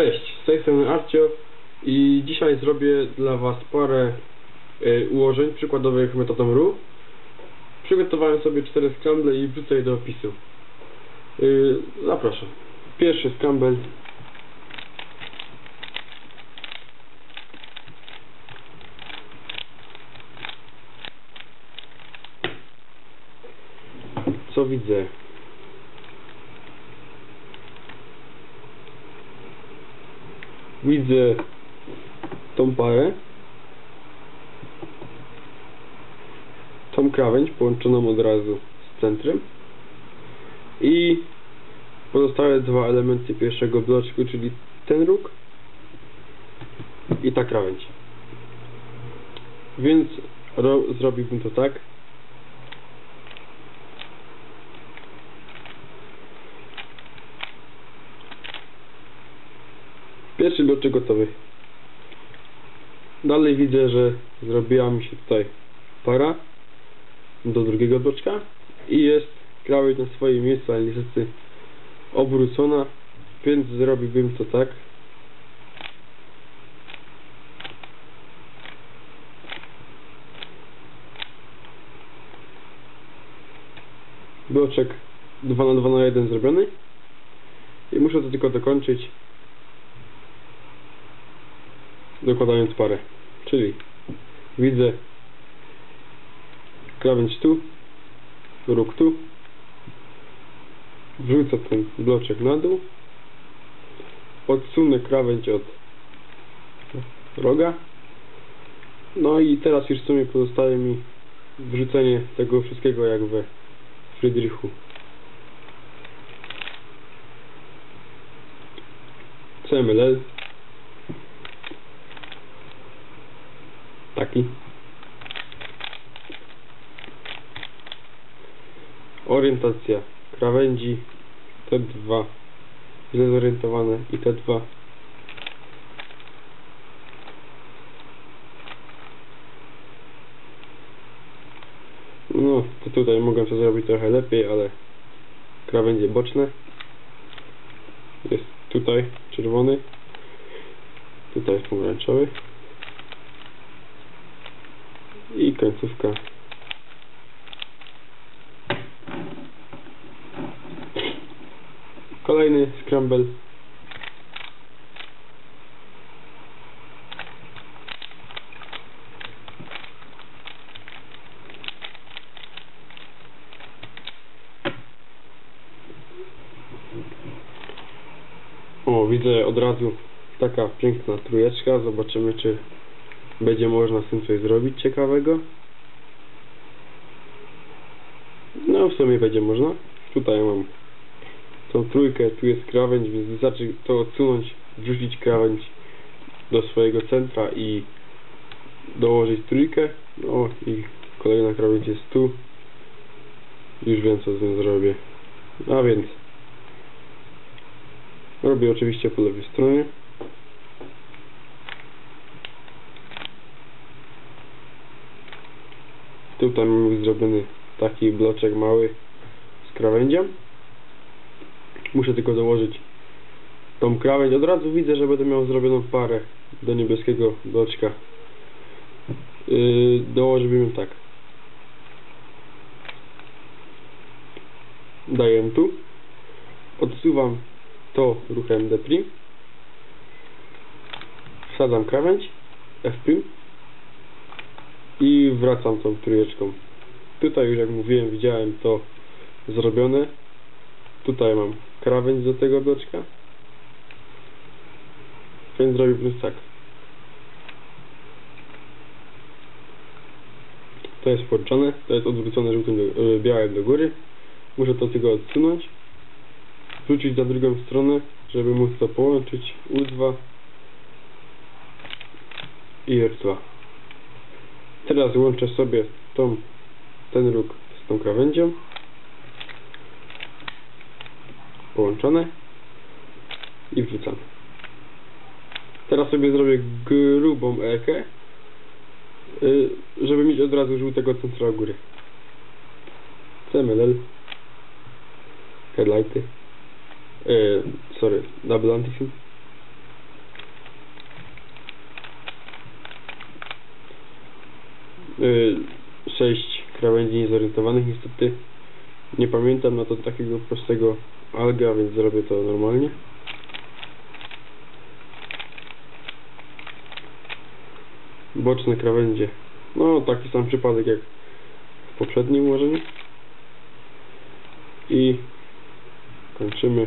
Cześć, z tej strony Arcio i dzisiaj zrobię dla Was parę y, ułożeń przykładowych metodą RU. Przygotowałem sobie cztery scramble i wrzucę je do opisu. Y, zapraszam. Pierwszy scramble Co widzę? Widzę tą parę. Tą krawędź połączoną od razu z centrum i pozostałe dwa elementy pierwszego bloczku, czyli ten róg i ta krawędź. Więc zrobiłbym to tak Pierwszy bloczek gotowy. Dalej widzę, że zrobiła mi się tutaj para do drugiego bloczka i jest krawędź na swoje miejsce, ale niestety obrócona, więc zrobiłbym to tak. Bloczek 2 na 2 na 1 zrobiony i muszę to tylko dokończyć dokładając parę. Czyli widzę krawędź tu, róg tu, wrzucę ten bloczek na dół, odsunę krawędź od roga, no i teraz już w sumie pozostaje mi wrzucenie tego wszystkiego jak we Friedrichu. CMLL taki orientacja. Krawędzi te dwa. Źle zorientowane i te dwa. No to tutaj mogę to zrobić trochę lepiej ale krawędzie boczne. Jest tutaj czerwony. Tutaj pomarańczowy i końcówka. Kolejny scramble. O widzę od razu taka piękna trójeczka. Zobaczymy czy będzie można z tym coś zrobić ciekawego. No w sumie będzie można. Tutaj mam tą trójkę, tu jest krawędź, więc wystarczy to odsunąć, wrzucić krawędź do swojego centra i dołożyć trójkę. No i kolejna krawędź jest tu. Już wiem co z tym zrobię. A więc robię oczywiście po lewej stronie. Tutaj mamy zrobiony taki bloczek mały z krawędzią. Muszę tylko dołożyć tą krawędź. Od razu widzę, że będę miał zrobioną parę do niebieskiego bloczka. Yy, dołożymy tak. Daję tu. Odsuwam to ruchem D'. Wsadzam krawędź. F' i wracam tą trójeczką. Tutaj już jak mówiłem, widziałem to zrobione. Tutaj mam krawędź do tego bloczka. Więc zrobiłbym tak. To jest połączone, to jest odwrócone żółtym do, e, białym do góry. Muszę to tylko odsunąć. Wrócić na drugą stronę, żeby móc to połączyć. U2 i R2. Teraz łączę sobie tą, ten róg z tą krawędzią. Połączone. I wrzucam. Teraz sobie zrobię grubą ekę, y, żeby mieć od razu żółtego centra góry. CMLL. Headlighty. Yy, sorry, double anti sześć krawędzi niezorientowanych niestety nie pamiętam na to takiego prostego alga, więc zrobię to normalnie. Boczne krawędzie. No, taki sam przypadek jak w poprzednim ułożeniu. I kończymy.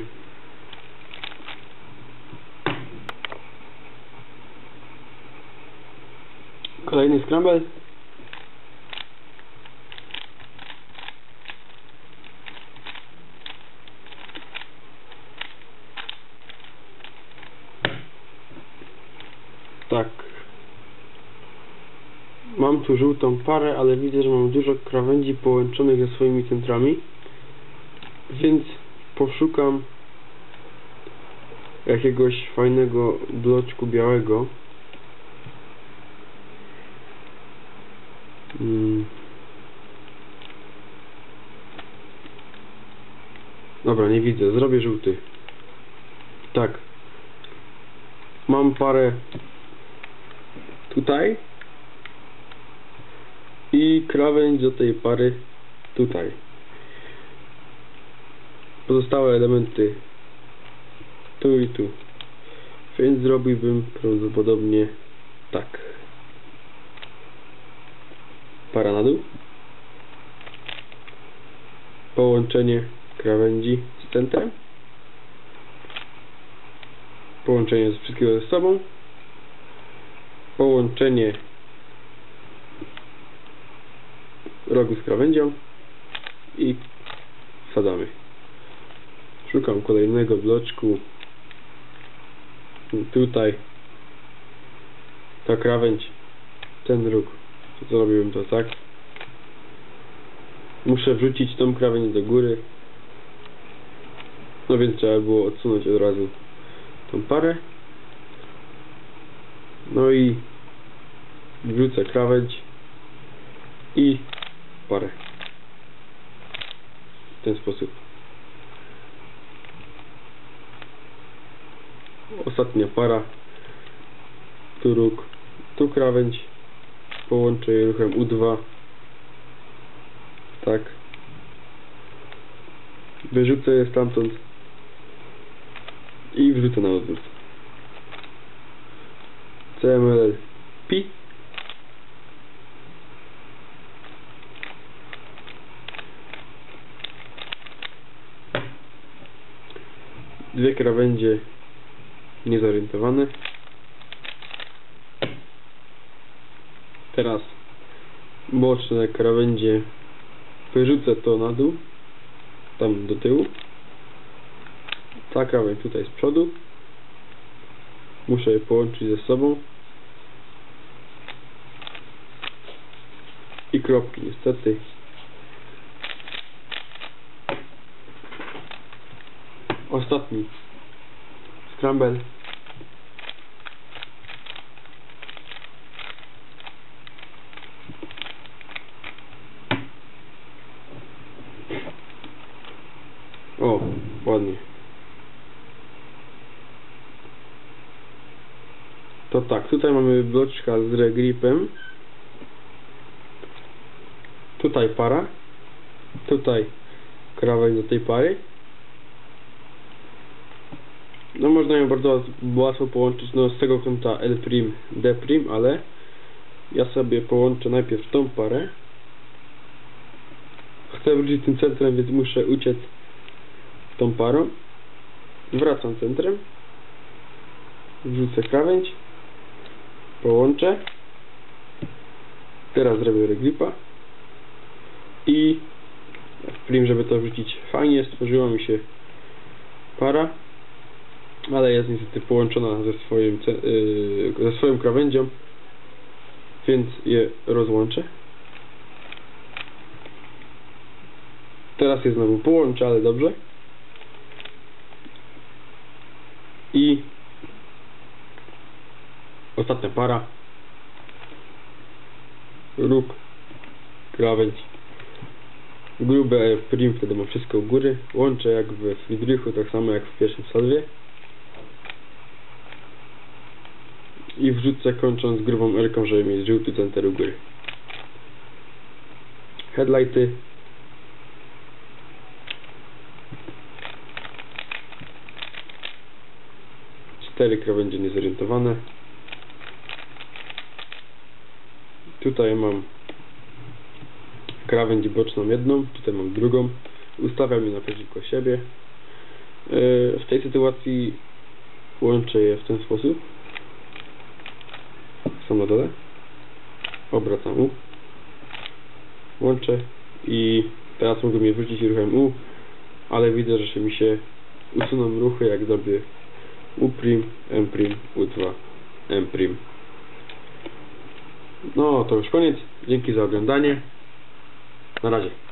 Kolejny scramble. Tak. Mam tu żółtą parę, ale widzę, że mam dużo krawędzi połączonych ze swoimi centrami. Więc poszukam jakiegoś fajnego bloczku białego. Mm. Dobra, nie widzę. Zrobię żółty. Tak. Mam parę tutaj i krawędź do tej pary tutaj. Pozostałe elementy tu i tu. Więc zrobiłbym prawdopodobnie tak. Para na dół. Połączenie krawędzi z centrem. Połączenie z wszystkiego ze sobą. Połączenie rogu z krawędzią i wsadzamy. Szukam kolejnego bloczku. Tutaj ta krawędź, ten róg. Zrobiłem to tak. Muszę wrzucić tą krawędź do góry. No więc trzeba było odsunąć od razu tą parę. No i wrzucę krawędź i parę. W ten sposób. Ostatnia para. Tu róg, tu krawędź. Połączę je ruchem U2. Tak. Wyrzucę je stamtąd i wrzucę na odwrót. CML pi. Dwie krawędzie niezorientowane. Teraz boczne krawędzie. Wyrzucę to na dół tam do tyłu. Ta krawędź tutaj z przodu. Muszę je połączyć ze sobą i kropki niestety. Ostatni. Scramble. O ładnie. To tak tutaj mamy bloczka z regripem tutaj para tutaj krawędź do tej pary no można ją bardzo łat- łatwo połączyć no, z tego kąta L', D', ale ja sobie połączę najpierw tą parę. Chcę wrócić tym centrem, więc muszę uciec tą parą. Wracam centrem. Wrzucę krawędź. Połączę. Teraz zrobię regripa. I prim, żeby to wrzucić fajnie, stworzyła mi się para ale jest niestety połączona ze, swoim, yy, ze swoją krawędzią, więc je rozłączę. Teraz je znowu połączę, ale dobrze. I ostatnia para. Róg, krawędź. Grube prim, wtedy mam wszystko u góry. Łączę jak w Friedrichu, tak samo jak w pierwszym salwie. i wrzucę kończąc grubą erką, żeby mieć żółty center u góry. headlighty. Cztery krawędzie niezorientowane. Tutaj mam krawędź boczną jedną, tutaj mam drugą. Ustawiam je naprzeciwko siebie. Yy, W tej sytuacji łączę je w ten sposób. Są na dole. Obracam U. Łączę i teraz mogę je wrócić ruchem U, ale widzę, że mi się usuną ruchy, jak zrobię U', M', U2, M'. No to już koniec. Dzięki za oglądanie. Na razie.